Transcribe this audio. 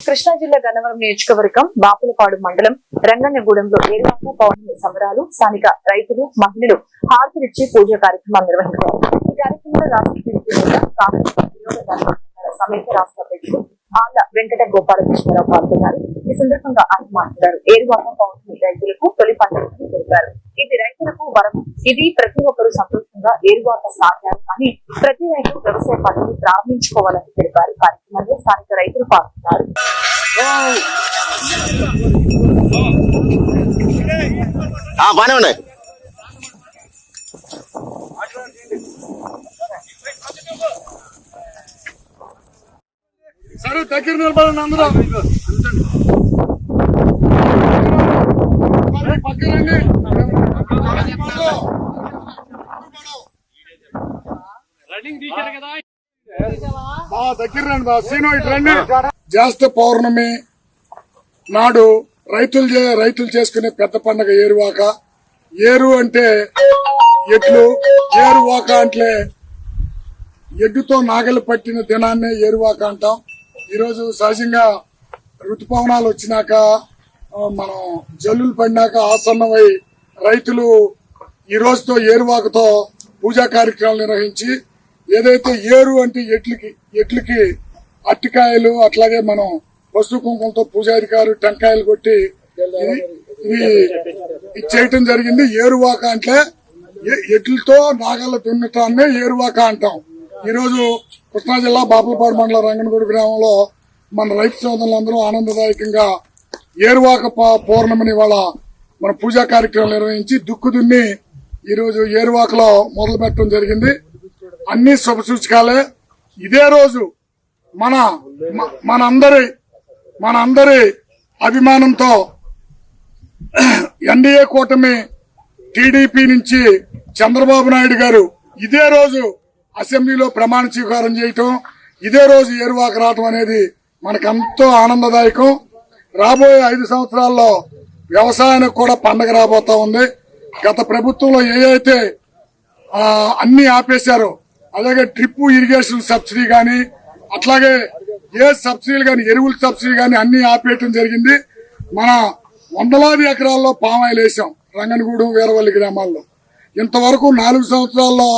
కృష్ణా జిల్లా గన్నవరం నియోజకవర్గం బాపులపాడు మండలం రంగన్నగూడెంలో ఏర్వాక పౌర్ణమి సంబరాలు స్థానిక రైతులు మహిళలు హారతులిచ్చి పూజ కార్యక్రమాలు నిర్వహించారు. ఈ కార్యక్రమంలో రాష్ట్ర సమేత రాష్ట్ర అధ్యక్షుడు ఆళ్ళ వెంకట గోపాలకృష్ణరావు పాల్గొన్నారు. ఈ సందర్భంగా ఆయన మాట్లాడారు. ఏరువాక పౌర్ణమి రైతులకు తొలి పండుగని తెలిపారు. ఇది రైతులకు వరం. ఇది ప్రతి ఒక్కరూ సంతోషంగా ఏరువాక సాగారు. అని ప్రతి రైతు వ్యవసాయ పనులు ప్రారంభించుకోవాలని తెలిపారు. కార్యక్రమంలో స్థానిక రైతులు పాల్గొన్నారు. ఆ బానే ఉన్నాయి. సరే దగ్గర నిలబడండి అందరూ. సరే, జ్యేష్ఠ పౌర్ణమి నాడు రైతులు చే- రైతులు చేసుకునే పెద్ద పండగ ఏరువాక. ఏరు అంటే ఎట్లు ఏరువాక అంటే ఎడ్డుతో నాగలి పట్టిన దినాన్నే ఏరువాక అంటాం. ఈరోజు సహజంగా ఋతుపవనాలు వచ్చినాక మనం జల్లులు పడినాక ఆసన్నమై రైతులు ఈ రోజుతో ఏరువాకతో పూజా కార్యక్రమాలు నిర్వహించి ఏదైతే ఏరు అంటే ఎట్లకి ఎట్లకి అట్టికాయలు అట్లాగే మనం పసుపు కుంకుమతో పూజారి గారు టెంకాయలు కొట్టి ఇది- చేయటం జరిగింది. ఏరువాక అంటే ఎడ్లతో నాగళ్ళ దున్నటాన్నే ఏరువాక అంటాం. ఈరోజు కృష్ణా జిల్లా బాపులపాడు మండలం రంగనగూడ గ్రామంలో మన రైతు సోదరులందరూ ఆనందదాయకంగా ఏరువాక ప- పౌర్ణమిని వాళ్ళ మన పూజా కార్యక్రమం నిర్వహించి దుక్కు దున్ని ఈరోజు ఏరువాకలో మొదలు పెట్టడం జరిగింది. అన్ని శుభసూచకాలే ఇదే రోజు మన మనందరి మనందరి అభిమానంతో ఎన్డీఏ కూటమి టీడీపీ నుంచి చంద్రబాబు నాయుడు గారు ఇదే రోజు అసెంబ్లీలో ప్రమాణ స్వీకారం చేయటం ఇదే రోజు ఏరువాక రావటం అనేది మనకెంతో ఆనందదాయకం. రాబోయే ఐదు సంవత్సరాల్లో వ్యవసాయానికి కూడా పండగ రాబోతా ఉంది. గత ప్రభుత్వంలో ఏ అయితే అన్ని ఆపేశారో అలాగే డ్రిప్ ఇరిగేషన్ సబ్సిడీ కానీ అట్లాగే ఏ సబ్సిడీలు కానీ ఎరువుల సబ్సిడీ కానీ అన్ని ఆపేయటం జరిగింది. మన వందలాది ఎకరాల్లో పామాయిల్ వేసాం రంగనగూడెం వీరవల్లి గ్రామాల్లో. ఇంతవరకు నాలుగు సంవత్సరాల్లో